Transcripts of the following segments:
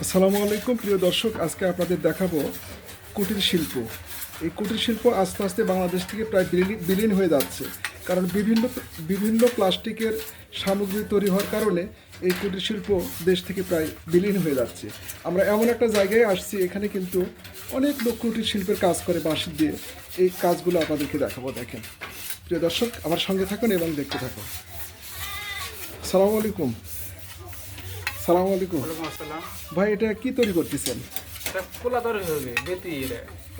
আসসালামু আলাইকুম, প্রিয় দর্শক। আজকে আপনাদের দেখাবো কুটির শিল্প। এই কুটির শিল্প আস্তে আস্তে বাংলাদেশ থেকে প্রায় বিলীন- হয়ে যাচ্ছে। কারণ বিভিন্ন বিভিন্ন প্লাস্টিকের সামগ্রী তৈরি হওয়ার কারণে এই কুটির শিল্প দেশ থেকে প্রায় বিলীন হয়ে যাচ্ছে। আমরা এমন একটা জায়গায় আসছি, এখানে কিন্তু অনেক লোক কুটির শিল্পের কাজ করে, বাঁশ দিয়ে এই কাজগুলো আপনাদেরকে দেখাবো, দেখেন। প্রিয় দর্শক, আমার সঙ্গে থাকুন এবং দেখতে থাকুন। সালামু আলাইকুম। সালামু আলাইকুম। আসসালাম। ভাই এটা কি তৈরি করতেছেন? হবে বেতি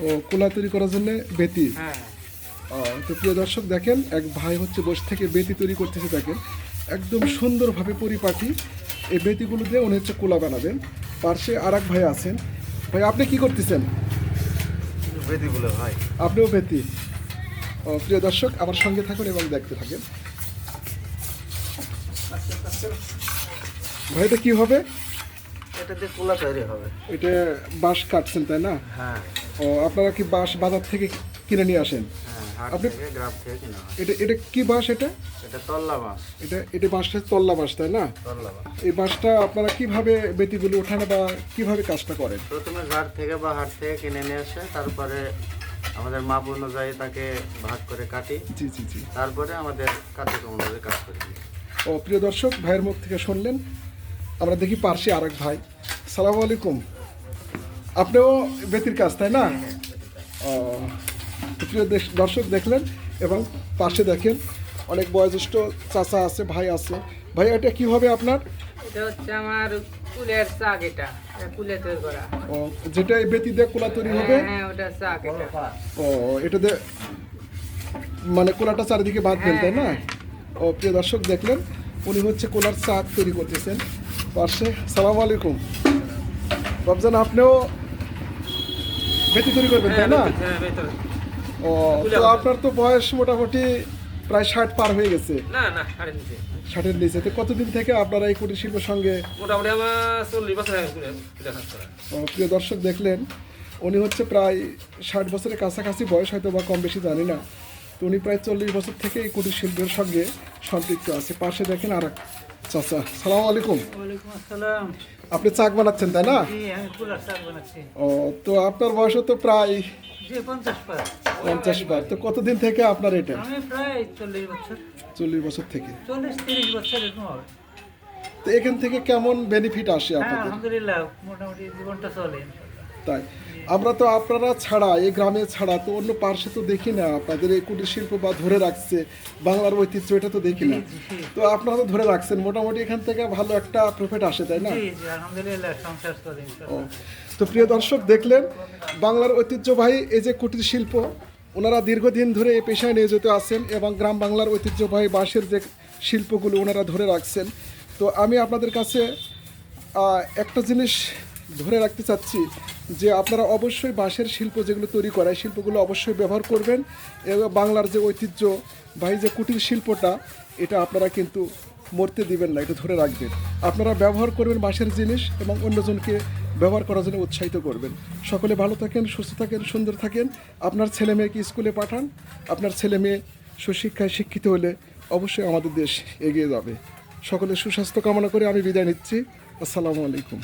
ও কুলা তৈরি করার জন্য বেতি? হ্যাঁ। তো প্রিয় দর্শক দেখেন এক ভাই হচ্ছে বসে থেকে বেতি তৈরি করতেছে দেখেন। একদম সুন্দরভাবে পরিপাটি এই বেতিগুলো দিয়ে উনি হচ্ছে কুলা বানাবেন। পার্শ্বে আর এক ভাই আছেন। ভাই আপনি কি করতেছেন? ভাই। আপনিও বেতি? প্রিয় দর্শক আমার সঙ্গে থাকুন এবং দেখতে থাকেন। ভাই এটা কি হবে? এটা দিয়ে খোলা তৈরি হবে। এটা বাঁশ কাটছেন তাই না? হ্যাঁ। ও আপনারা কি বাঁশ বাজার থেকে কিনে নিয়ে আসেন? হ্যাঁ আপনি- গ্রাম থেকে কিনা এটা এটা কি বাঁশ এটা? এটা তল্লা মাছ এটা এটা বাঁশটা তল্লা বাঁশ তাই না? তল্লা মাছ এই বাঁশটা আপনারা কীভাবে বেতিগুলো ওঠানো বা কীভাবে কাজটা করেন? প্রথমে ঘাট থেকে বা হাট থেকে কিনে নিয়ে আসে তারপরে আমাদের মাপ অনুযায়ী তাকে ভাগ করে কাটি। জি জি জি। তারপরে আমাদের কার্যক্রম অনুযায়ী কাজ করি ও প্রিয় দর্শক ভাইয়ের মুখ থেকে শুনলেন আমরা দেখি পার্শ্বে আরেক ভাই। সালাম আলাইকুম। আপনিও বেতির কাজ তাই না? প্রিয় দর্শক দেখলেন এবং পাশে দেখেন অনেক বয়োজ্যেষ্ঠ চাচা আছে ভাই আছে। ভাই এটা কি হবে আপনার? এটা হচ্ছে আমার কুলের শাক এটা এটা কুলে তৈরি করা। ও যেটা এই বেতি দিয়ে কোলা তৈরি হবে? হ্যাঁ হ্যাঁ ওটা শাক এটা ও এটাতে মানে কোলাটা চারিদিকে বাঁধবেন তাই না? ও প্রিয় দর্শক দেখলেন উনি হচ্ছে কোলার চাক তৈরি করতেছেন। পাশে সালাম আলাইকুম। রমজান আপনিও বেতি তৈরি করবেন তাই না? হ্যাঁ ও তো আপনার তো বয়স মোটামুটি প্রায় ষাট পার হয়ে গেছে। না না ষাটের নিচে। তো কতদিন থেকে আপনারা এই কুটির শিল্পের সঙ্গে মোটামুটি আমার চল্লিশ বছর হয়ে প্রিয় দর্শক দেখলেন উনি হচ্ছে প্রায় ষাট বছরের কাছাকাছি বয়স হয়তো বা কম বেশি জানি না। তো উনি প্রায় চল্লিশ বছর থেকে এই কুটির শিল্পের সঙ্গে সম্পৃক্ত আছে। পাশে দেখেন আর এক চাচা। সালাম আলাইকুম। আপনি চাক বানাচ্ছেন তাই না? ও তো আপনার বয়স তো প্রায় পঞ্চাশ বার। তো কতদিন থেকে আপনার এটা? চল্লিশ বছর। থেকে। তো এখান থেকে কেমন বেনিফিট আসে হ্যাঁ আপনাদের? আলহামদুলিল্লাহ মোটামুটি জীবনটা চলে। তাই। আমরা তো আপনারা ছাড়া এই গ্রামে ছাড়া তো অন্য পার্শ্বে তো দেখি না। আপনাদের এই কুটির শিল্প বা ধরে রাখছে বাংলার ঐতিহ্য এটা তো দেখি না। তো আপনারা তো ধরে রাখছেন মোটামুটি এখান থেকে ভালো একটা প্রফিট আসে তাই না? তো প্রিয় দর্শক দেখলেন বাংলার ঐতিহ্যবাহী এই যে কুটির শিল্প ওনারা দীর্ঘদিন ধরে এই পেশায় নিয়োজিত আছেন এবং গ্রাম বাংলার ঐতিহ্যবাহী বাঁশের যে শিল্পগুলো ওনারা ধরে রাখছেন। তো আমি আপনাদের কাছে একটা জিনিস ধরে রাখতে চাচ্ছি যে আপনারা অবশ্যই বাঁশের শিল্প যেগুলো তৈরি করা এই শিল্পগুলো অবশ্যই ব্যবহার করবেন। এবং বাংলার যে ঐতিহ্য বাহি যে কুটির শিল্পটা, এটা আপনারা কিন্তু মরতে দিবেন না, এটা ধরে রাখবেন। আপনারা ব্যবহার করবেন বাঁশের জিনিস এবং অন্যজনকে ব্যবহার করার জন্য উৎসাহিত করবেন। সকলে ভালো থাকেন, সুস্থ থাকেন, সুন্দর থাকেন। আপনার ছেলে মেয়েকে স্কুলে পাঠান। আপনার ছেলে মেয়ে সুশিক্ষায় শিক্ষিত হলে অবশ্যই আমাদের দেশ এগিয়ে যাবে। সকলে সুস্বাস্থ্য কামনা করে আমি বিদায় নিচ্ছি। আসসালামু আলাইকুম।